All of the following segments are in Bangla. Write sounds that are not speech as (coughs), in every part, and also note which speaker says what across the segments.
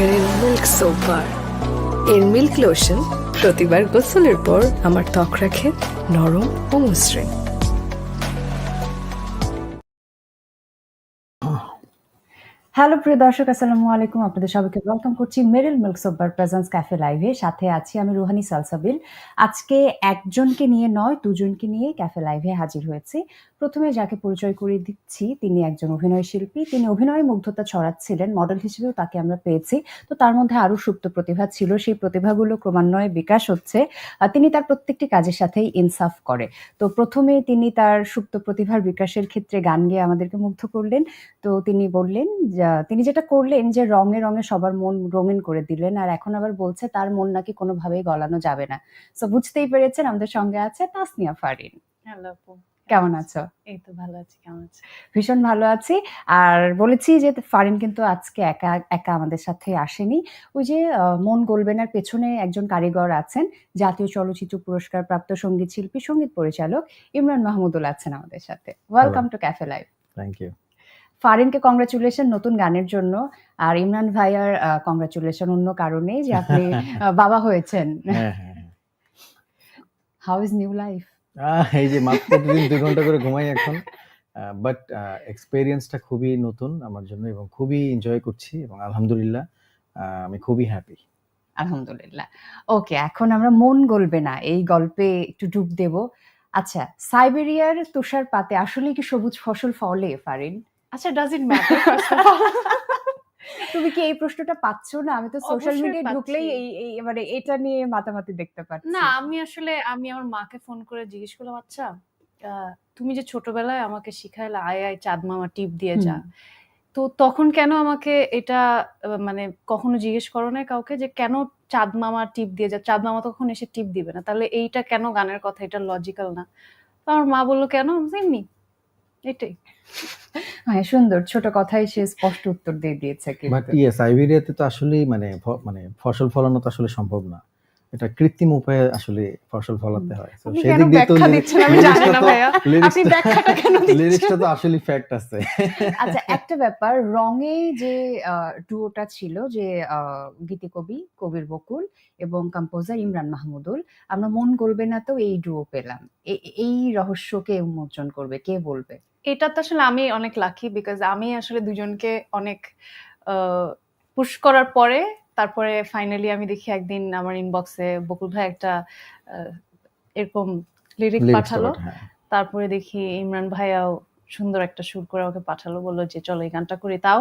Speaker 1: মেরিল মিল্ক সোপ বার এর মিল্ক লোশন প্রতিবার গোসলের পর আমার ত্বক রাখে নরম ও মসৃণ।
Speaker 2: হ্যালো প্রিয় দর্শক, আসসালামু আলাইকুম। আপনাদের সবাইকে ওয়েলকাম করছি মেরিল মিল্ক সোবার প্রেজেন্স ক্যাফে লাইভে সাথে আছি আমি রুহানি সালসাবিল। আজকে একজনকে নিয়ে নয়, দুজনকে নিয়ে ক্যাফে লাইভে হাজির হয়েছি। প্রথমে যাকে পরিচয় করিয়ে দিচ্ছি, তিনি একজন অভিনয় শিল্পী। তিনি অভিনয়ে মুগ্ধতা ছড়াচ্ছিলেন মডেল হিসেবেও তাকে আমরা পেয়েছি। তো তার মধ্যে আরও সুপ্ত প্রতিভা ছিল। সেই প্রতিভাগুলো ক্রমান্বয়ে বিকাশ হচ্ছে। তিনি তার প্রত্যেকটি কাজের সাথেই ইনসাফ করে। তো প্রথমে তিনি তার সুপ্ত প্রতিভার বিকাশের ক্ষেত্রে গান গেয়ে আমাদেরকে মুগ্ধ করলেন। তো তিনি বললেন তিনি যেটা করলেন যে রঙে রঙে সবার মন রঙিন করে দিলেন। আর এখন আবার বলছে, তার মন নাকি কোনোভাবেই গলানো যাবে না। তো বুঝতেই পেরেছেন, আমাদের সঙ্গে আছে তাসনিয়া ফারিন।
Speaker 3: হ্যালো
Speaker 2: কেমন আছো?
Speaker 3: এই তো ভালো আছি কেমন আছি?
Speaker 2: ভীষণ ভালো আছি। আর বলেছি যে ফারিন কিন্তু আজকে একা একা আমাদের সাথে আসেনি। ওই যে মন গোলবেনার পেছনে একজন কারিগর আছেন জাতীয় চলচ্চিত্র পুরস্কার প্রাপ্ত সংগীত শিল্পী সংগীত পরিচালক ইমরান মাহমুদুল আছেন আমাদের সাথে। Welcome to cafe live
Speaker 4: thank you
Speaker 2: ফারিনকে congratulation নতুন গানের জন্য। আর ইমরান ভাইয়ার কংগ্রাচুলেশন অন্য কারণে যে আপনি (laughs) বাবা হয়েছেন।
Speaker 4: হ্যাঁ হ্যাঁ হ্যাঁ।
Speaker 2: How is new life
Speaker 4: ah, এই যে মাত্র প্রতিদিন দুই ঘণ্টা করে ঘুমাই এখন। বাট এক্সপেরিয়েন্সটা খুবই নতুন আমার জন্য এবং খুবই এনজয় করছি এবং আলহামদুলিল্লাহ আহ, আমি খুবই হ্যাপি
Speaker 2: আলহামদুলিল্লাহ। ওকে এখন আমরা মন গলবে না এই গল্পে একটু ডুব দেব। আচ্ছা সাইবেরিয়ার তুষারপাতে আসলে কি সবুজ ফসল ফলে ফারিন?
Speaker 3: আচ্ছা ডাজ ইট ম্যাটার
Speaker 2: তুমি কি এই প্রশ্নটা পাচ্ছ না? আমি তো সোশ্যাল মিডিয়ায় ঢুকলেই এই মানে এটা নিয়ে মাতামাতি দেখতে পাচ্ছি।
Speaker 3: না আমি আসলে আমি আমার মাকে ফোন করে জিজ্ঞেস করলাম আচ্ছা তুমি যে ছোটবেলায় আমাকে শিখাইলে আয় আয় চাঁদ মামা টিপ দিয়ে যা। তো তখন কেন আমাকে এটা মানে কখনো জিজ্ঞেস করো না কাউকে যে কেন চাঁদ মামা টিপ দিয়ে যা? চাঁদ মামা তখন এসে টিপ দিবে না। তাহলে এইটা কেন গানের কথা? এটা লজিক্যাল না। তো আমার মা বলল কেন? এমনি। এটাই।
Speaker 2: হ্যাঁ সুন্দর ছোট কথাই সে স্পষ্ট উত্তর দিয়ে দিয়েছে
Speaker 4: বাট
Speaker 2: কিন্তু
Speaker 4: ইয়ে সাইবেরিয়াতে তো আসলেই মানে মানে ফসল ফলানো তো আসলে সম্ভব না। এটা কৃত্রিম উপায়ে আসলে ফসল ফলাতে হয়। সেই দিক দিয়ে তো
Speaker 3: ব্যাখ্যা আমি জানি না
Speaker 4: তো- আসলে ফ্যাক্ট আছে।
Speaker 2: আচ্ছা একটা ব্যাপার রঙে যে ডুওটা ছিল যে আহ, গীতিকবি কবির বকুল এবং কম্পোজার ইমরান মাহমুদুল আমরা মন গলবে না তো এই ডুও পেলাম। এই রহস্য কে উন্মোচন করবে কে বলবে?
Speaker 3: এটা তো আসলে আমি অনেক লাকি বিকজ আমি আসলে দুজনকে অনেক পুশ করার পরে তারপরে ফাইনালি আমি দেখি একদিন আমার ইনবক্সে বকুল ভাই একটা আহ, এরকম লিরিক পাঠালো
Speaker 4: হ্যাঁ।
Speaker 3: তারপরে দেখি ইমরান ভাইয়াও সুন্দর একটা সুর করে ওকে পাঠালো বলল যে চলো এই গানটা করি তাও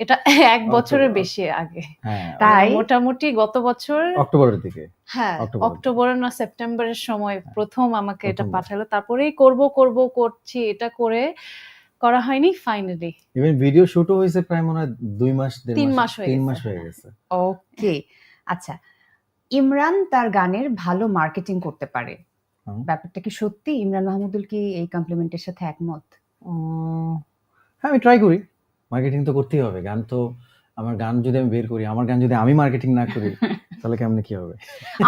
Speaker 3: এটা (laughs) এক বছরের বেশি আগে।
Speaker 4: হ্যাঁ
Speaker 2: তাই?
Speaker 3: মোটামুটি গত বছর
Speaker 4: অক্টোবরের দিকে।
Speaker 3: হ্যাঁ।
Speaker 4: অক্টোবরের
Speaker 3: না সেপ্টেম্বরের সময় প্রথম আমাকে এটা পাঠালো। তারপরেই করব করব করছি এটা করে করা হয়নি ফাইনালি
Speaker 4: ইভেন ভিডিও শুটও হয়েছে প্রায় মনে হয় দুই মাস
Speaker 3: তিন মাস হয়ে
Speaker 4: তিন
Speaker 3: গেছে,
Speaker 4: মাস হয়ে
Speaker 3: হ্যাঁ।
Speaker 4: গেছে
Speaker 2: ওকে আচ্ছা ইমরান তার গানের ভালো মার্কেটিং করতে পারে। ব্যাপারটা কি সত্যি? ইমরান মাহমুদুল কি এই কমপ্লিমেন্টের সাথে একমত?
Speaker 4: হ্যাঁ আমি ট্রাই করি। মার্কেটিং তো করতেই হবে। গান তো আমার গান যদি আমি বের করি আমার গান যদি আমি মার্কেটিং না করি (laughs) তাহলে কেমনে কি হবে?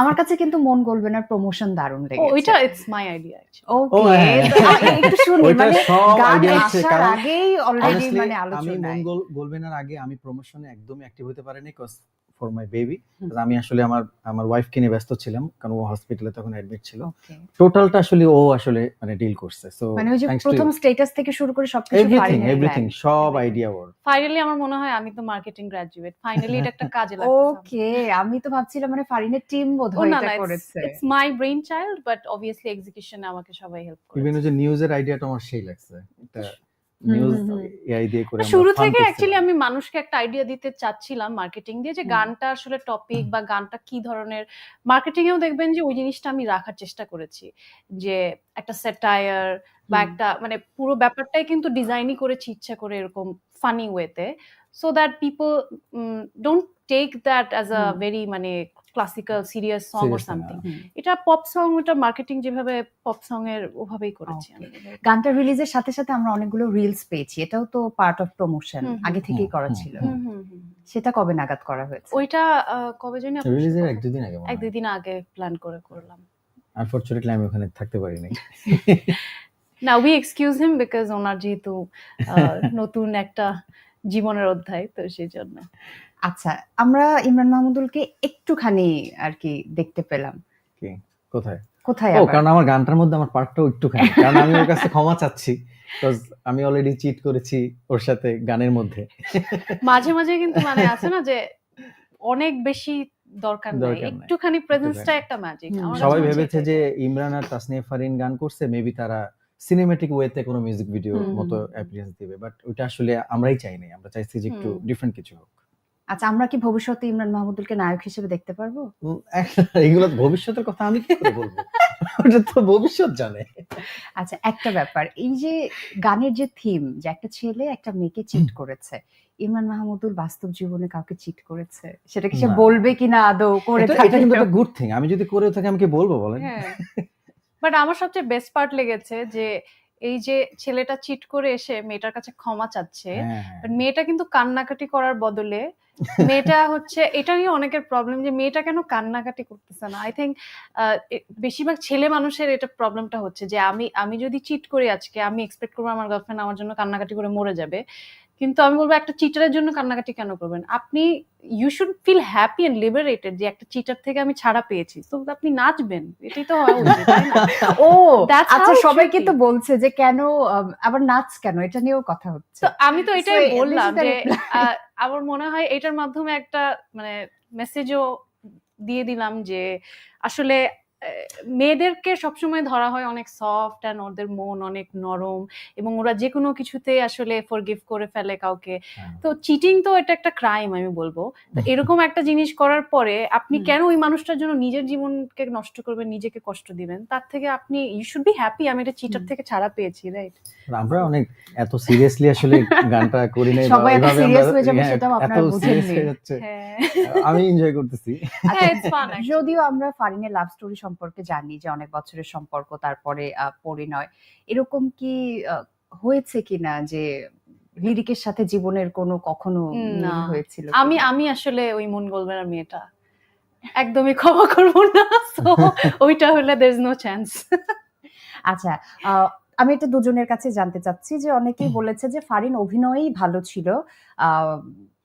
Speaker 2: আমার কাছে কিন্তু মন গলবে না প্রমোশন দারুণ
Speaker 3: ও,
Speaker 2: লেগেছে
Speaker 3: ওইটা ইটস মাই আইডিয়া
Speaker 2: ওকে। একটু শুনি মানে গান আসার
Speaker 4: কারণ
Speaker 2: আগেই অলরেডি মানে আলোচনা
Speaker 4: আমি
Speaker 2: মন
Speaker 4: গলবে না আগে আমি প্রমোশনে একদমই অ্যাক্টিভ হতে পারিনি কজ ফর মাই বেবি আমি আসলে আমার আমার ওয়াইফকে নিয়ে ব্যস্ত ছিলাম কারণ ও হসপিটালে তখন অ্যাডমিট ছিল। টোটালটা আসলে ও আসলে মানে ডিল করছে সো
Speaker 2: মানে ওই যে প্রথম স্টেটাস থেকে শুরু করে সবকিছু
Speaker 4: এভরিথিং এভরিথিং সব আইডিয়া ওর।
Speaker 3: ফাইনালি আমার মনে হয় আমি তো মার্কেটিং গ্রাজুয়েট ফাইনালি এটা একটা কাজে লাগছে
Speaker 2: ওকে আমি তো ভাবছিলাম মানে ফারিনের টিম বোধহয়
Speaker 3: না
Speaker 2: এটা করেছে।
Speaker 3: It's my brainchild but obviously এক্সিকিউশনে আমাকে সবাই হেল্প
Speaker 4: ইভেন
Speaker 3: করেছে
Speaker 4: ওই যে নিউজের আইডিয়াটা আমার সেই লাগছে। এটা নিউজ। এআই দিয়ে করে
Speaker 3: শুরু থেকে অ্যাকচুয়ালি আমি মানুষকে একটা আইডিয়া দিতে চাচ্ছিলাম মার্কেটিং দিয়ে যে গানটা আসলে টপিক বা গানটা কি ধরনের মার্কেটিং এও দেখবেন যে ওই জিনিসটা আমি রাখার চেষ্টা করেছি। যে একটা সেটায়ার বা একটা মানে পুরো ব্যাপারটাই কিন্তু ডিজাইনই করেছি ইচ্ছা করে এরকম ফানি ওয়েতে so that people don't take that as a very মানে classical serious song or something এটা পপ সং এটা মার্কেটিং যেভাবে পপ সং এর ওভাবেই করেছি
Speaker 2: গানটা রিলিজের সাথে সাথে আমরা অনেকগুলো রিলস পেয়েছি। এটাও তো পার্ট অফ প্রমোশন। আগে থেকেই করা ছিল। সেটা কবে নাগাদ করা হয়েছে?
Speaker 3: ওইটা আহ, কবে জানি
Speaker 4: রিলিজের এক দুদিন আগে
Speaker 3: এক দুই দিন আগে প্ল্যান করে করলাম।
Speaker 4: আনফরচুনেটলি আমি ওখানে থাকতে পারিনি
Speaker 3: না উই এক্সকিউজ হিম বিকজ ওনার যেহেতু আহ, নতুন একটা জীবনের অধ্যায় তো সেই জন্য।
Speaker 2: আচ্ছা আমরা ইমরান মাহমুদুলকে একটুখানি আর কি দেখতে পেলাম।
Speaker 4: কি? কোথায়?
Speaker 2: কোথায়
Speaker 4: ও কারণ আমার গানটার মধ্যে আমার পার্টটাও একটুখানি। (laughs) কারণ আমি ওর কাছে ক্ষমা চাচ্ছি বিকজ আমি অলরেডি চিট করেছি ওর সাথে গানের মধ্যে। (laughs)
Speaker 3: মাঝে মাঝে কিন্তু মানে আছে না যে অনেক বেশি দরকার নাই। একটুখানি প্রেজেন্সটা একটা ম্যাজিক
Speaker 4: সবাই ভেবেছে যে ইমরান আর তাসনিয়া ফারিন গান করছে মেবি তারা সিনেমেটিক ওয়েতে কোনো মিউজিক ভিডিও মতো। অ্যাপিয়ারেন্স দিবে বাট ওইটা আসলে আমরাই চাই নাই। আমরা চাইছি যে একটু ডিফারেন্ট কিছু হোক।
Speaker 2: আচ্ছা আমরা কি ভবিষ্যতে ইমরান মাহমুদুলকে নায়ক হিসেবে দেখতে পারব?
Speaker 4: এগুলো ভবিষ্যতের কথা আমি কি করে বলব? (laughs) ওটা তো ভবিষ্যৎ জানে।
Speaker 2: আচ্ছা একটা ব্যাপার এই যে গানের যে থিম যে একটা ছেলে একটা মেয়েকে চিট করেছে ইমরান মাহমুদুল বাস্তব জীবনে কাউকে চিট করেছে সেটা কি সে বলবে কিনা আদৌ করে
Speaker 4: এটা এটা কিন্তু একটা গুড থিং আমি যদি করে থাকি আমি কি বলব বলেন?
Speaker 3: হ্যাঁ। (laughs) বাট আমার সবচেয়ে বেস্ট পার্ট লেগেছে যে এই যে ছেলেটা চিট করে এসে মেয়েটার কাছে ক্ষমা চাচ্ছে
Speaker 4: হ্যাঁ,
Speaker 3: মেয়েটা কিন্তু কান্নাকাটি করার বদলে (laughs) মেয়েটা হচ্ছে এটা নিয়ে অনেকের প্রবলেম যে মেয়েটা কেন কান্নাকাটি করতেছে না? আই থিঙ্ক বেশিরভাগ ছেলে মানুষের এটা প্রবলেমটা হচ্ছে যে আমি আমি যদি চিট করি আজকে আমি এক্সপেক্ট করব আমার গার্লফ্রেন্ড আমার জন্য কান্নাকাটি করে মরে যাবে। কিন্তু আমি বলব একটা চিটারের জন্য কান্নাকাটি কেন করবেন? আপনি you should feel happy and liberated যে একটা চিটার থেকে আমি ছাড়া পেয়েছি। তো আপনি নাচবেন এটাই তো না?
Speaker 2: ও (laughs) আচ্ছা সবাই
Speaker 3: should
Speaker 2: কিন্তু বলছে যে কেন আবার নাচ কেন? এটা নিয়েও কথা হচ্ছে।
Speaker 3: তো আমি তো এটাই বললাম যে আমার মনে হয় এটার মাধ্যমে একটা মানে মেসেজও দিয়ে দিলাম যে আসলে মেয়েদেরকে সবসময় ধরা হয় অনেক সফট অ্যান্ড ওদের মন অনেক নরম এবং ওরা যে কোনো কিছুতে আসলে ফরগিভ করে ফেলে কাউকে।
Speaker 4: হ্যাঁ।
Speaker 3: তো চিটিং তো এটা একটা ক্রাইম আমি বলব। তো (laughs) এরকম একটা জিনিস করার পরে আপনি কেন ওই মানুষটার জন্য নিজের জীবনকে নষ্ট করবেন নিজেকে কষ্ট দিবেন? তার থেকে আপনি ইউ শুড বি হ্যাপি আমি এটা চিটার থেকে ছাড়া পেয়েছি রাইট
Speaker 4: আমরা অনেক এত সিরিয়াসলি আসলে গানটা করি নাই
Speaker 2: সবাই এত
Speaker 4: সিরিয়াস
Speaker 2: হয়ে যাবে
Speaker 4: হ্যাঁ,
Speaker 2: সেটাও
Speaker 4: এত
Speaker 2: আপনারা বুঝেননি।
Speaker 4: হ্যাঁ আমি এনজয় করতেছি। (laughs)
Speaker 3: হ্যাঁ ইটস ফান
Speaker 2: যদিও আমরা ফারিনের লাভ স্টোরি সম্পর্কে জানি যে অনেক বছরের সম্পর্ক তারপরে পরিণয়। এরকম কি হয়েছে কিনা যে লিরিকের সাথে জীবনের কোনো কখনো
Speaker 3: না।
Speaker 2: হয়েছিল
Speaker 3: আমি আমি আসলে ওই মন গোলবেনার মেয়েটা। একদমই ক্ষমা করব না। ওইটা হলে দের ইজ নো চান্স
Speaker 2: আচ্ছা আহ, আমি এটা দুজনের কাছে জানতে চাচ্ছি যে অনেকেই বলেছে যে ফারিন অভিনয়ই ভালো ছিল আহ,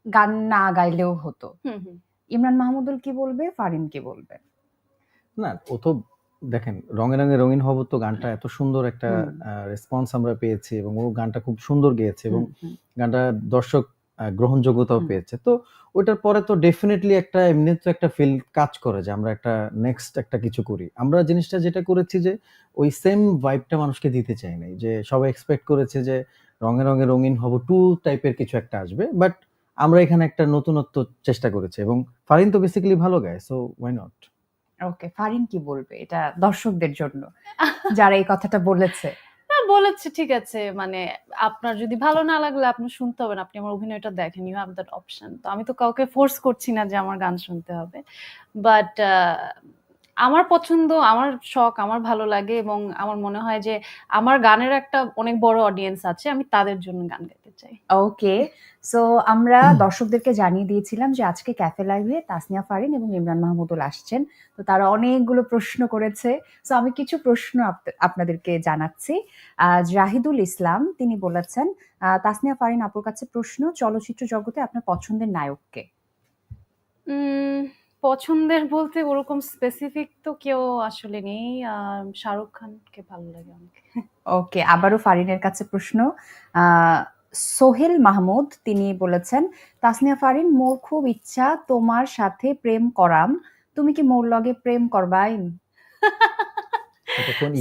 Speaker 2: গান না গাইলেও হতো। ইমরান মাহমুদুল কি বলবে? ফারিন কি বলবে?
Speaker 4: না ও তো দেখেন রঙে রঙে রঙিন হব তো গানটা এত সুন্দর একটা রেসপন্স আমরা পেয়েছি এবং ও গানটা খুব সুন্দর গেয়েছে এবং। গানটা দর্শক গ্রহণযোগ্যতাও পেয়েছে। তো ওইটার পরে তো ডেফিনেটলি একটা এমনি তো একটা ফিল কাজ করে যে আমরা একটা নেক্সট একটা কিছু করি। আমরা জিনিসটা যেটা করেছি যে ওই সেম ভাইবটা মানুষকে দিতে চাই নাই যে সবাই এক্সপেক্ট করেছে যে রঙে রঙে রঙিন হব টু টাইপের কিছু একটা আসবে বাট আমরা এখানে একটা নতুনত্ব চেষ্টা করেছি এবং ফারিন তো বেসিক্যালি ভালো গায় so why not
Speaker 2: okay Farin কি বলবে? এটা দর্শকদের জন্য যারা এই কথাটা বলেছে।
Speaker 3: না বলেছে ঠিক আছে। মানে আপনার যদি ভালো না লাগলে আপনি শুনতে হবে না। আপনি আমার অভিনয়টা দেখেন ইউ হ্যাভ দ্যাট অপশন তো আমি তো কাউকে ফোর্স করছি না যে আমার গান শুনতে হবে। বাট আমার পছন্দ আমার শখ আমার ভালো লাগে এবং আমার মনে হয় যে আমার গানের একটা অনেক বড় অডিয়েন্স আছে আমি তাদের জন্য গান গাইতে চাই।
Speaker 2: ওকে সো আমরা দর্শকদেরকে জানিয়ে দিয়েছিলাম যে আজকে ক্যাফে লাইভে তাসনিয়া ফারিন এবং ইমরান মাহমুদুল আসছেন। তো তারা অনেকগুলো প্রশ্ন করেছে। সো আমি কিছু প্রশ্ন আপ- আপনাদেরকে জানাচ্ছি। আহ, জাহিদুল ইসলাম তিনি বলেছেন আহ, তাসনিয়া ফারিন আপুর কাছে প্রশ্ন চলচ্চিত্র জগতে আপনার পছন্দের নায়ককে।
Speaker 3: পছন্দের বলতে ওরকম স্পেসিফিক তো কেউ আসলে নেই। শাহরুখ খানকে ভালো লাগে অনেক।
Speaker 2: ওকে আবারও ফারিনের কাছে প্রশ্ন। আহ, সোহেল মাহমুদ তিনি বলেছেন তাসনিয়া ফারিন মোর খুব ইচ্ছা তোমার সাথে প্রেম করাম। তুমি কি মোর লগে প্রেম করবাইন?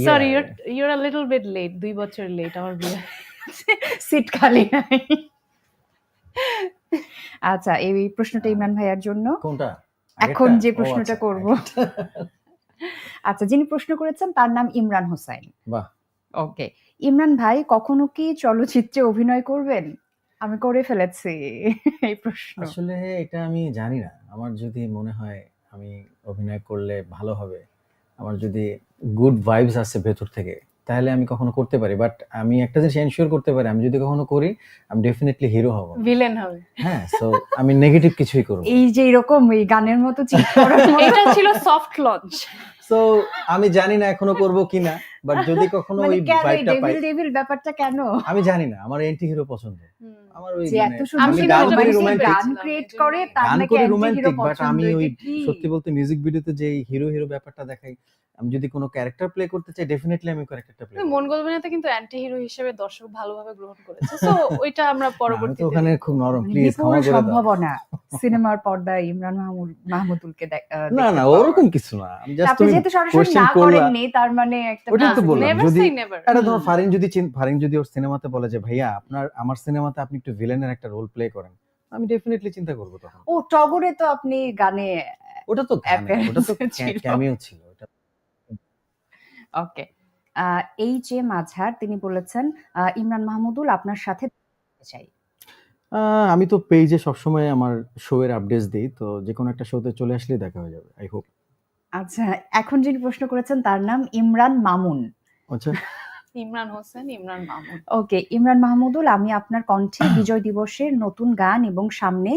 Speaker 3: Sorry you're you're a little bit late দুই বছর লেট আমার বিয়ে
Speaker 2: সিট (laughs) খালি নাই। আচ্ছা এই প্রশ্নটা ইমরান ভাইয়ার জন্য।
Speaker 4: কোনটা?
Speaker 2: এখন যে প্রশ্নটা
Speaker 4: আচ্ছা,
Speaker 2: করব। আচ্ছা। যিনি প্রশ্ন করেছেন তার নাম ইমরান হোসাইন।
Speaker 4: বাহ।
Speaker 2: ওকে ইমরান ভাই কখনো কি চলচ্চিত্রে অভিনয় করবেন? আমি করে ফেলেছি এই প্রশ্ন।
Speaker 4: আসলে এটা আমি জানি না। আমার যদি মনে হয় আমি অভিনয় করলে ভালো হবে আমার যদি গুড ভাইবস আসে ভেতর থেকে তাহলে আমি কখনো করতে পারি। বাট আমি একটা জিনিস এনশিওর করতে পারি আমি যদি কখনো করি আমি ডেফিনেটলি হিরো হব।
Speaker 3: ভিলেন হবে।
Speaker 4: হ্যাঁ সো আমি নেগেটিভ কিছুই করব
Speaker 2: এই যে এরকম এই গানের মতো চিৎ করার (laughs) মতো
Speaker 3: এটা ছিল সফট লঞ্চ
Speaker 4: সো আমি জানি না এখনও করব কিনা বাট যদি কখনো
Speaker 2: মানে
Speaker 4: ওই
Speaker 2: কেন
Speaker 4: ভাইবটা পাই।
Speaker 2: ডেভিল ডেভিল ব্যাপারটা কেন?
Speaker 4: আমি জানি না আমার এন্টি হিরো পছন্দ। আমার ওই মানে
Speaker 2: এত সুন্দর
Speaker 3: আমি গান করি রোমান্টিক
Speaker 2: গান ক্রিয়েট করে তার নাকি
Speaker 4: রোমান্টিক বাট আমি ওই সত্যি বলতে মিউজিক ভিডিওতে যে হিরো হিরো ব্যাপারটা দেখাই আমি যদি কোনো ক্যারেক্টার প্লে করতে চাই ডেফিনেটলি আমি ক্যারেক্টারটা প্লে
Speaker 3: মন গলবেনাতে কিন্তু অ্যান্টি হিরো হিসেবে দর্শক ভালোভাবে গ্রহণ করেছে। সো (laughs) ওইটা আমরা পরবর্তীতে
Speaker 4: ওখানে খুব নরম।
Speaker 2: মানে
Speaker 4: প্লিজ ক্ষমা করে দাও।
Speaker 2: সম্ভাবনা (laughs) সিনেমার পর্দায় ইমরান মাহমুদ মাহমুদুলকে
Speaker 4: না না ওরকম কিছু না। আমি জাস্ট
Speaker 2: আপনি
Speaker 4: তুমি
Speaker 2: যেহেতু সরাসরি না। করেননি তার মানে একটা
Speaker 4: ওটাই তো বললাম,
Speaker 3: নেভার
Speaker 4: যদি-
Speaker 3: সে নেভার
Speaker 4: এটা ধরো। ফারিন যদি ফারিন যদি ওর সিনেমাতে বলে যে ভাইয়া আপনার আমার সিনেমাতে আপনি একটু ভিলেনের একটা রোল প্লে করেন আমি ডেফিনেটলি চিন্তা করব তখন।
Speaker 2: ও টগরে তো আপনি গানে
Speaker 4: ওটা তো ওটা তো
Speaker 2: ছিল।
Speaker 4: ক্যামিও ছিল।
Speaker 2: ওকে এই যে মাঝার তিনি বলেছেন ইমরান মাহমুদুল আপনার সাথে চাই।
Speaker 4: আমি তো পেজে সবসময় আমার শো এর আপডেটস দিই তো যে কোনো একটা শোতে চলে আসলেই দেখা হয়ে যাবে আই হোপ
Speaker 2: আচ্ছা এখন যিনি প্রশ্ন করেছেন তার নাম ইমরান মামুন।
Speaker 4: আচ্ছা। (laughs)
Speaker 3: ইমরান হোসেন ইমরান মাহমুদ
Speaker 2: ওকে ইমরান মাহমুদুল আমি আপনার কণ্ঠে বিজয় দিবসের নতুন গান এবং সামনে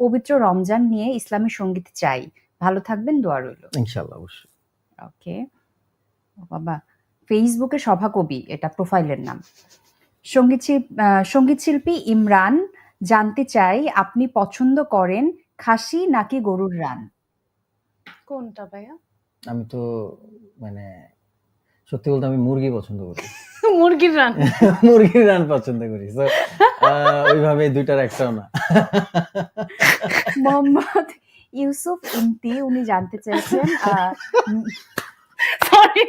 Speaker 2: পবিত্র রমজান নিয়ে ইসলামী সংগীত চাই। ভালো থাকবেন দোয়া রইল।
Speaker 4: ইনশাল্লাহ অবশ্যই।
Speaker 2: ওকে বাবা। ফেসবুকে সভাকবি এটা প্রোফাইলের নাম। সংগীত সংগীত শিল্পী ইমরান জানতে চাই আপনি পছন্দ করেন খাসি নাকি গরুর রান?
Speaker 3: কোনটা ভাইয়া?
Speaker 4: আমি তো মানে সত্যি বলতে আমি মুরগি পছন্দ করি। (laughs)
Speaker 3: মুরগির রান? (laughs)
Speaker 4: মুরগির রান পছন্দ করি। আহ, ওইভাবে দুইটার একটাও না।
Speaker 2: মোহাম্মদ ইউসুফ ইমতি উনি জানতে চেয়েছেন উম,
Speaker 3: সরি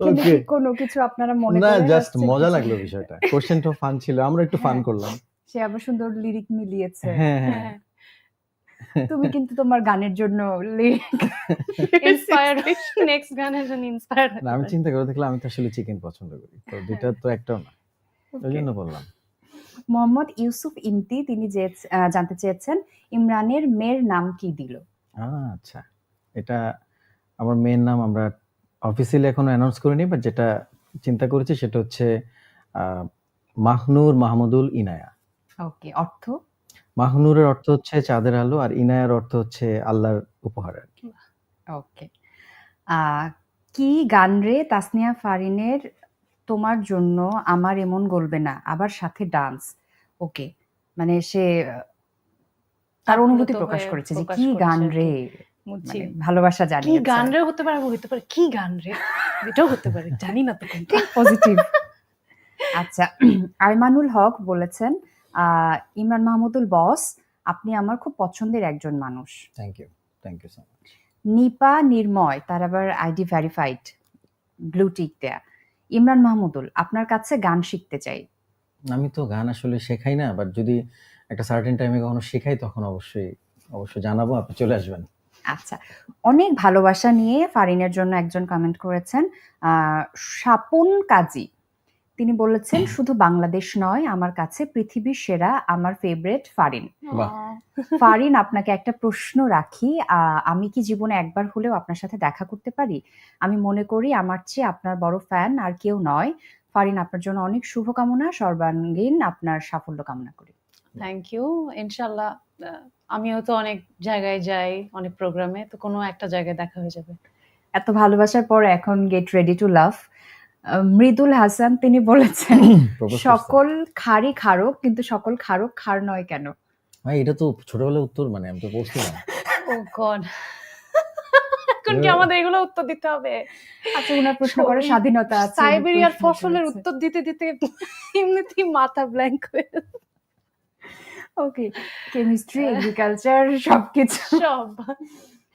Speaker 4: ওকে
Speaker 2: কোনো কিছু আপনারা মনে
Speaker 4: না জাস্ট মজা লাগল বিষয়টা। কোশ্চেনটা ফান ছিল আমরা একটু ফান
Speaker 2: হ্যাঁ।
Speaker 4: করলাম।
Speaker 2: সে আবার সুন্দর লিরিক মিলিয়েছে।
Speaker 4: হ্যাঁ হ্যাঁ।
Speaker 2: তুমি কিন্তু তোমার গানের জন্য লিরিক
Speaker 3: নেক্সট (laughs) গানের জন্য ইন্সপায়ার্ড
Speaker 4: না আমি চিন্তা করে দেখলাম আমি তো আসলে চিকেন পছন্দ করি। তো দুইটা তো একটাও না। ওই জন্য বললাম।
Speaker 2: মোহাম্মদ ইউসুফ ইমতি তিনি জানতে চেয়েছেন ইমরানের মেয়ের নাম কি দিল?
Speaker 4: আচ্ছা। এটা আমার মেয়ের নাম আমরা অফিসিয়ালি এখনও অ্যানাউন্স করিনি বাট যেটা চিন্তা করেছি সেটা হচ্ছে আহ, মাহনুর মাহমুদুল ইনায়া।
Speaker 2: ওকে অর্থ?
Speaker 4: মাহনুরের অর্থ হচ্ছে চাঁদের আলো আর ইনায়ার অর্থ হচ্ছে আল্লাহর উপহার আর কি।
Speaker 2: ওকে কি গান রে তাসনিয়া ফারিনের তোমার জন্য আমার এমন গলবে না আবার সাথে ডান্স ওকে মানে সে তার অনুভূতি প্রকাশ করেছে যে কি গান রে?
Speaker 3: বুঝছি।
Speaker 2: মানে ভালোবাসা
Speaker 3: কি গান রে হতে পারে হতে পারে। কি গান রে এটাও হতে পারে জানি না তো কোনটা।
Speaker 2: পজিটিভ আচ্ছা (clears throat) আইমানুল হক বলেছেন ইমরান মাহমুদুল বস আপনি আমার খুব পছন্দের একজন মানুষ।
Speaker 4: Thank you thank you so much
Speaker 2: Nipa Nirmoy তার আবার আইডি ভেরিফাইড ব্লু টিক দেয়া। ইমরান মাহমুদুল আপনার কাছে গান শিখতে চাই।
Speaker 4: আমি তো গান আসলে শেখাই না বাট যদি একটা সার্টেন টাইমে কখনো শেখাই তখন অবশ্যই অবশ্যই জানাব আপনি চলে আসবেন।
Speaker 2: আচ্ছা অনেক ভালোবাসা নিয়ে ফারিনের জন্য একজন কমেন্ট করেছেন আহ, স্বপন কাজী। তিনি বলেছেন শুধু বাংলাদেশ নয় আমার কাছে পৃথিবীর সেরা আমার ফেভারিট ফারিন। ফারিন আপনাকে একটা প্রশ্ন রাখি আহ, আমি কি জীবনে একবার হলেও আপনার সাথে দেখা করতে পারি? আমি মনে করি আমার চেয়ে আপনার বড় ফ্যান আর কেউ নয়। ফারিন আপনার জন্য অনেক শুভকামনা সর্বাঙ্গীন আপনার সাফল্য কামনা করি।
Speaker 3: থ্যাংক ইউ ইনশাল্লাহ আমিও তো অনেক জায়গায় যাই অনেক প্রোগ্রামে তো কোনো একটা জায়গায় দেখা হয়ে যাবে।
Speaker 2: এত ভালোবাসার পর এখন get ready to love Mridul Hasan তিনি বলেছেন সকল খারই খারক কিন্তু সকল খারক খার নয় কেন?
Speaker 4: ভাই এটা তো ছোটবেলায় উত্তর মানে আমি তো পড়ছিলাম। (laughs)
Speaker 3: ও গড (laughs) এখন কি আমাদের এগুলো উত্তর দিতে হবে?
Speaker 2: আচ্ছা ওনার প্রশ্ন করে স্বাধীনতা আছে
Speaker 3: সাইবেরিয়ার ফসলের উত্তর দিতে দিতে এমনিতেই মাথা ব্ল্যাঙ্ক হয়ে
Speaker 2: ওকে কেমিস্ট্রি এগ্রিকালচার (laughs) সবকিছু।
Speaker 3: সব।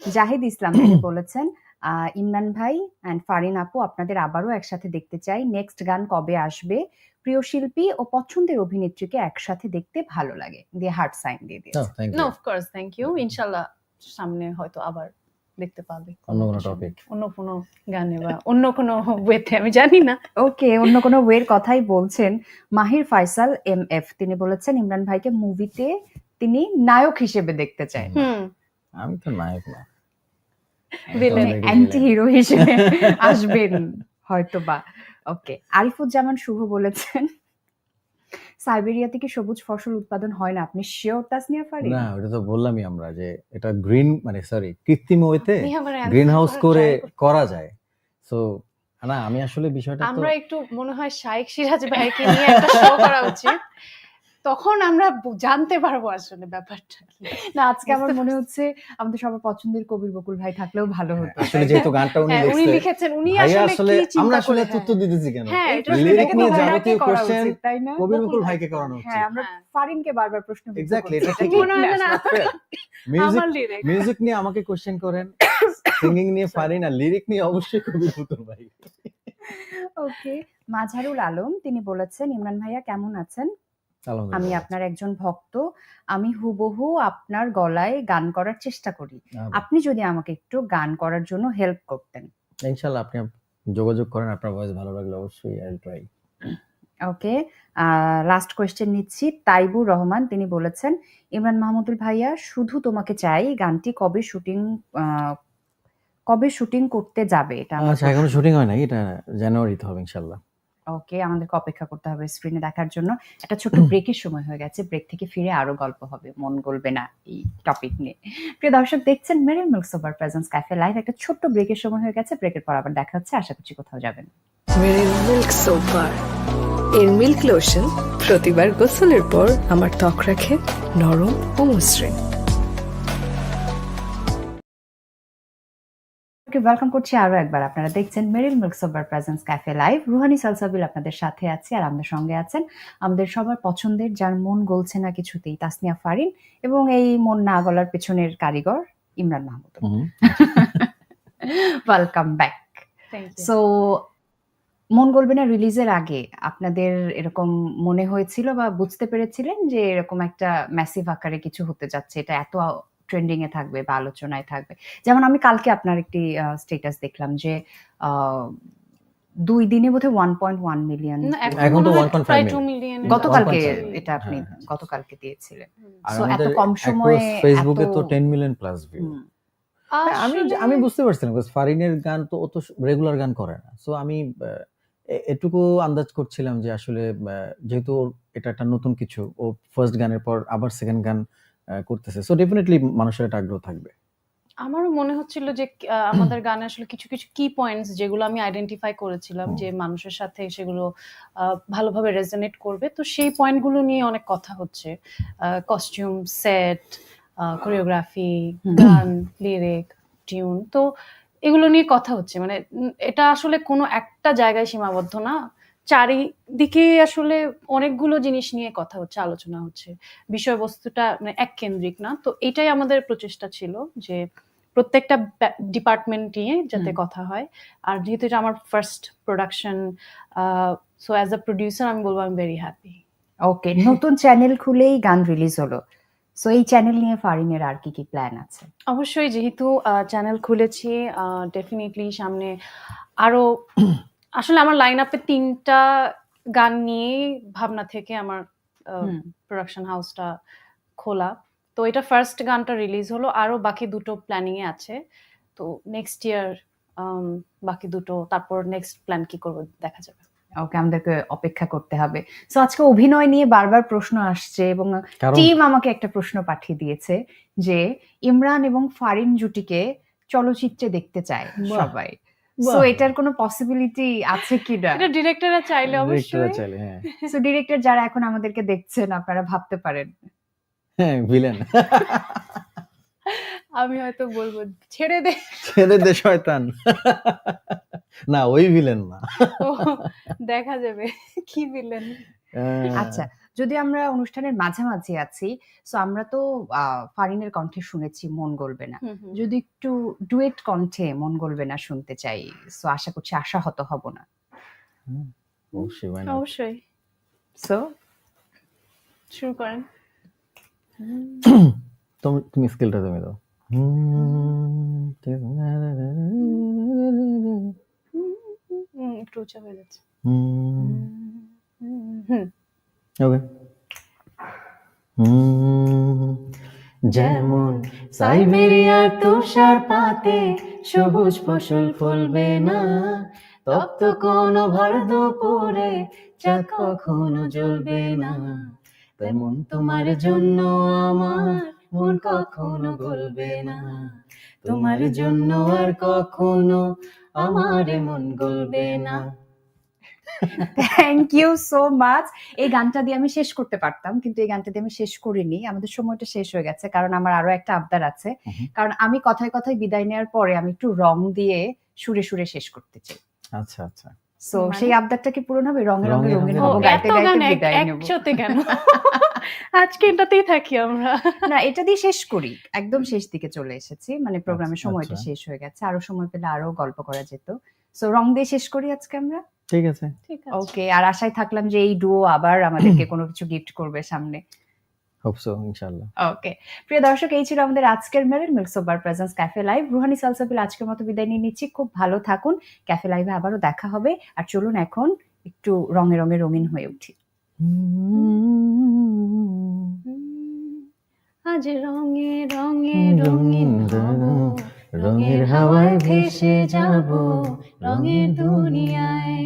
Speaker 2: জাহিদ ইসলাম তিনি (clears throat) বলেছেন আহ, ইমরান ভাই অ্যান্ড ফারিন আপু আপনাদের আবারও একসাথে দেখতে চাই নেক্সট গান কবে আসবে? প্রিয় শিল্পী ও পছন্দের অভিনেত্রীকে একসাথে দেখতে ভালো লাগে। দিয়ে হার্ট সাইন দিয়ে দিয়েছে।
Speaker 4: Thank
Speaker 3: no of course thank you ইনশাল্লাহ সামনে হয়তো আবার দেখতে পাবে।
Speaker 4: অন্য কোনো টপিক
Speaker 3: অন্য কোনো গানে বা অন্য কোনো ওয়েতে আমি জানি না।
Speaker 2: ওকে অন্য কোনো ওয়ের কথাই বলছেন মাহির ফয়সাল এম এফ। তিনি বলেছেন ইমরান ভাইকে মুভিতে তিনি নায়ক হিসেবে দেখতে চায়
Speaker 3: হুম।
Speaker 4: আমি তো নায়ক না.
Speaker 2: অ্যান্টি হিরো হিসেবে আসবেন হয়তোবা। ওকে আরিফুজ্জামান শুভ বলেছেন সাইবেরিয়া থেকে সবুজ ফসল উৎপাদন হয় না। আপনি শিওর তাসনিয়া ফারি
Speaker 4: না ওটা তো বললামই আমরা যে এটা গ্রিন মানে সরি কৃত্রিম ওয়েতে
Speaker 3: answer
Speaker 4: গ্রিন হাউস করে করা যায়। সো না আমি আসলে বিষয়টা
Speaker 3: আমরা একটু মনে হয় শাইখ সিরাজ ভাইকে (laughs) নিয়ে একটা শো করা উচিত। তখন আমরা জানতে পারব আসলে ব্যাপারটা।
Speaker 2: না আজকে আমার মনে হচ্ছে আমাদের সবার পছন্দের কবির বকুল ভাই থাকলেও ভালো হতো।
Speaker 4: আসলে যেহেতু গানটা উনি
Speaker 3: হ্যাঁ, উনি লিখেছেন উনি আসলে কি
Speaker 4: আমরা আসলে
Speaker 3: করে
Speaker 4: তথ্য দিতেছি কেন?
Speaker 3: হ্যাঁ, এটা
Speaker 4: নিয়ে যাবতীয় কোশ্চেন
Speaker 2: তাই না?
Speaker 4: কবির
Speaker 3: বকুল
Speaker 4: ভাইকে করানো উচিত।
Speaker 2: হ্যাঁ আমরা
Speaker 3: হ্যাঁ।
Speaker 2: ফারিনকে বারবার প্রশ্ন
Speaker 4: এক্স্যাক্টলি এটা
Speaker 3: ঠিক। না।
Speaker 4: মিউজিক মিউজিক নিয়ে আমাকে কোশ্চেন করেন সিঙ্গিং নিয়ে পারি না লিরিক নিয়ে অবশ্যই কবির বকুল ভাই।
Speaker 2: ওকে মাঝারুল আলম তিনি বলেছেন ইমরান ভাইয়া কেমন আছেন? আমি আপনার একজন ভক্ত আমি হুবহু আপনার গলায় গান করার চেষ্টা করি। আপনি যদি আমাকে একটু গান করার জন্য হেল্প করতেন।
Speaker 4: ইনশাল্লাহ আপনি যোগাযোগ করেন আপনার ভয়েস ভালো লাগলে অবশ্যই I try
Speaker 2: okay last question নিচ্ছি। তাইবুর রহমান তিনি বলেছেন ইমরান মাহমুদুল ভাইয়া শুধু তোমাকে চাই গানটি কবে শুটিং কবে শুটিং করতে যাবে? এটা
Speaker 4: আচ্ছা এখনও শুটিং হয় নাই এটা জানুয়ারিতে হবে ইনশাল্লাহ
Speaker 2: ওকে আমাদেরকে অপেক্ষা করতে হবে স্ক্রিনে দেখার জন্য। একটা ছোট্ট (clears throat) ব্রেকের সময় হয়ে গেছে। ব্রেক থেকে ফিরে আরও গল্প হবে। মন গলবে না এই টপিক নিয়ে। প্রিয় দর্শক দেখছেন মেরিল মিল্ক সোবার প্রেজেন্স ক্যাফে লাইভ একটা ছোট্ট ব্রেকের সময় হয়ে গেছে। ব্রেকের পর আবার দেখা হচ্ছে। আশা করছি কোথাও যাবেন।
Speaker 1: মেরিল মিল্ক সোপার এর মিল্ক লোশন প্রতিবার গোসলের পর আমার ত্বক রাখে নরম ও মসৃণ।
Speaker 2: ওয়েলকাম করছি আরও একবার। আপনারা দেখছেন মেরিল মিল্ক সোবার presence cafe live Ruhani Salsabil আপনাদের সাথে আছে আর আমাদের সঙ্গে আছেন আমাদের সবার পছন্দের যার মন গলছে না কিছুতেই তাসনিয়া ফারিন এবং এই মন না গলার পেছনের কারিগর Imran Mahmud. Welcome back so মন গলবে না রিলিজের আগে আপনাদের এরকম মনে হয়েছিল বা বুঝতে পেরেছিলেন যে এরকম একটা ম্যাসিভ আকারে কিছু হতে যাচ্ছে? এটা এত ট্রেন্ডিং এ থাকবে বা আলোচনায় থাকবে। যেমন আমি কালকে আপনার একটি স্টেটাস দেখলাম যে দুই দিনে বোধহয় ওয়ান পয়েন্ট ওয়ান মিলিয়ন
Speaker 4: এখন তো 1.5
Speaker 3: প্রায়
Speaker 4: million।
Speaker 3: 2 মিলিয়ন
Speaker 2: গতকালকে এটা আপনি
Speaker 4: হ্যাঁ, হ্যাঁ।
Speaker 2: গতকালকে দিয়েছিলেন।
Speaker 4: আর
Speaker 2: এত কম সময়ে
Speaker 4: ফেসবুকে তো 10 মিলিয়ন প্লাস ভিউ আমি আমি বুঝতে পারছিলাম because ফারিনের গান তো অত রেগুলার গান করে না। সো আমি এটুকু আন্দাজ করছিলাম যে আসলে যেহেতু এটা একটা নতুন কিছু ও ফার্স্ট গানের পর আবার সেকেন্ড গান করতেছে। সো ডেফিনেটলি মানুষের একটা আগ্রহ থাকবে।
Speaker 3: আমারও মনে হচ্ছিল যে আমাদের গানে আসলে কিছু কিছু কি পয়েন্টস যেগুলো আমি আইডেন্টিফাই করেছিলাম যে মানুষের সাথে সেগুলো ভালোভাবে রেজনেট করবে। তো সেই পয়েন্টগুলো নিয়ে অনেক কথা হচ্ছে। Costume set choreography. গান লিরিক টিউন তো এগুলো নিয়ে কথা হচ্ছে। মানে এটা আসলে কোনো একটা জায়গায় সীমাবদ্ধ না। চারিদিকে আসলে অনেকগুলো জিনিস নিয়ে কথা হচ্ছে আলোচনা হচ্ছে। বিষয়বস্তুটা মানে এক কেন্দ্রিক না। তো এটাই আমাদের প্রচেষ্টা ছিল যে প্রত্যেকটা ডিপার্টমেন্ট নিয়ে যাতে কথা হয়। আর যেহেতু এটা আমার first production so as a producer আমি বলব আমি ভেরি হ্যাপি
Speaker 2: ওকে নতুন চ্যানেল খুলেই গান রিলিজ হলো। সো এই চ্যানেল নিয়ে ফারিনের আর কি কি প্ল্যান আছে?
Speaker 3: অবশ্যই যেহেতু চ্যানেল খুলেছি ডেফিনেটলি সামনে আরও আসলে আমার লাইন আপে তিনটা গান নিয়ে ভাবনা থেকে আমার। প্রোডাকশন হাউসটা খোলা। তো এটা ফার্স্ট গানটা রিলিজ হলো আরও বাকি দুটো প্ল্যানিং এ আছে। তো নেক্সট ইয়ার বাকি দুটো তারপর নেক্সট প্ল্যান কি করব দেখা যাবে।
Speaker 2: ওকে আমাদেরকে অপেক্ষা করতে হবে। সো আজকে অভিনয় নিয়ে বারবার প্রশ্ন আসছে এবং টিম আমাকে একটা প্রশ্ন পাঠিয়ে দিয়েছে যে ইমরান এবং ফারিন জুটিকে চলচ্চিত্রে দেখতে চায় সবাই। সো এটার কোনো পসিবিলিটি আছে কি না
Speaker 3: এটা ডিরেক্টররা চাইলে অবশ্যই।
Speaker 4: চাইলে, হ্যাঁ।
Speaker 2: সো ডিরেক্টর যারা এখন আমাদেরকে দেখছেন আপনারা ভাবতে পারেন।
Speaker 4: হ্যাঁ ভিলেন
Speaker 3: আমি হয়তো বলব ছেড়ে দে।
Speaker 4: ছেড়ে দে শয়তান। না ওই ভিলেন না।
Speaker 3: দেখা যাবে কি বিলেন
Speaker 4: আহ,
Speaker 2: আচ্ছা যদি আমরা অনুষ্ঠানের মাঝামাঝি আছি সো আমরা তো আহ, ফারিনের কণ্ঠে শুনেছি মন গলবে না। যদি একটু ডুয়েট কণ্ঠে মন গলবে না শুনতে চাই সো আশা করছি আশাহত হব না।
Speaker 4: অবশ্যই
Speaker 3: অবশ্যই।
Speaker 2: সো
Speaker 3: শুরু করেন। (clears throat)
Speaker 4: তুমি তুমি স্কিলটা তুমি দাও।
Speaker 3: একটু উঁচা হয়ে যাচ্ছে।
Speaker 4: হুম,
Speaker 3: হুম।
Speaker 4: ওকে যেমন সাইবেরিয়ার তুষার পাতে সবুজ ফসল ফলবে না, তপ্ত কোনো ভর দুপুরে চাঁদ কখনো জ্বলবে না। তেমন তোমার জন্য আমার মন কখনো গলবে না। তোমার জন্য আর কখনো
Speaker 5: আমার মন গলবে না।
Speaker 2: থ্যাংক ইউ সো মাচ এই গানটা দিয়ে আমি শেষ করতে পারতাম কিন্তু এই গানটা দিয়ে আমি শেষ করিনি। আমাদের সময়টা শেষ হয়ে গেছে কারণ আমার আরও একটা আবদার আছে। কারণ আমি কথায় কথায় বিদায় নেওয়ার পরে আমি একটু রং দিয়ে সুরে সুরে শেষ করতে চাই।
Speaker 4: আচ্ছা আচ্ছা।
Speaker 2: সো
Speaker 3: মানে?
Speaker 2: সেই আবদারটা কি পূরণ হবে? রঙে রঙে
Speaker 4: রঙে
Speaker 2: রঙিন হব। গাইতে গাইতে বিদায় নেব।
Speaker 3: একসাথে কেন? (laughs) আজকে এটাতেই থাকি আমরা।
Speaker 2: না এটা দিয়ে শেষ করি। একদম শেষ দিকে চলে এসেছি। মানে প্রোগ্রামের
Speaker 4: আচ্ছা,
Speaker 2: সময়টা
Speaker 4: আচ্ছা।
Speaker 2: শেষ হয়ে গেছে। আরও সময় পেলে আরও গল্প করা যেত। সো রং দিয়ে শেষ করি আজকে আমরা?
Speaker 4: ঠিক আছে।
Speaker 3: ঠিক
Speaker 2: ওকে আর আশায় থাকলাম যে এই ডুও আবার আমাদেরকে (coughs) কোনো কিছু গিফট করবে সামনে।
Speaker 4: ইনশাআল্লাহ।
Speaker 2: ওকে প্রিয় দর্শক এই ছিল আমাদের আজকের মেরেল মিল্ক সোবার presence cafe live Ruhani Salsabil আজকের মতো বিদায় নিয়ে নিচ্ছি। খুব ভালো থাকুন। ক্যাফে লাইভে আবারও দেখা হবে। আর চলুন এখন একটু রঙে রঙে রঙিন হয়ে উঠি।
Speaker 3: আজ রঙে রঙে
Speaker 4: রঙিন
Speaker 3: রঙিন হব। রঙের হাওয়ায় ভেসে যাব রঙের দুনিয়ায়।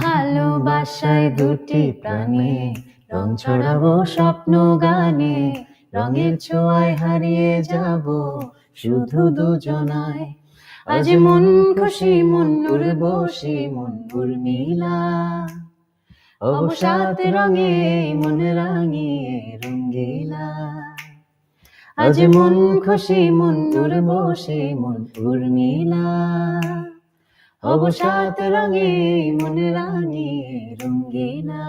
Speaker 3: ভালোবাসায় দুটি প্রাণে রং ছড়াবো স্বপ্ন গানে রঙের ছোঁয়ায় হারিয়ে যাব শুধু দুজনায়। আজ মন খুশি মন উর্বশী মন উর্মিলা অবসাদ রঙে মন রাঙিয়ে রঙ্গিলা আজ মন খুশি মন বসে মন উর্মিলা। অবসাদ রঙে মন রাঙিয়ে রঙ্গিলা।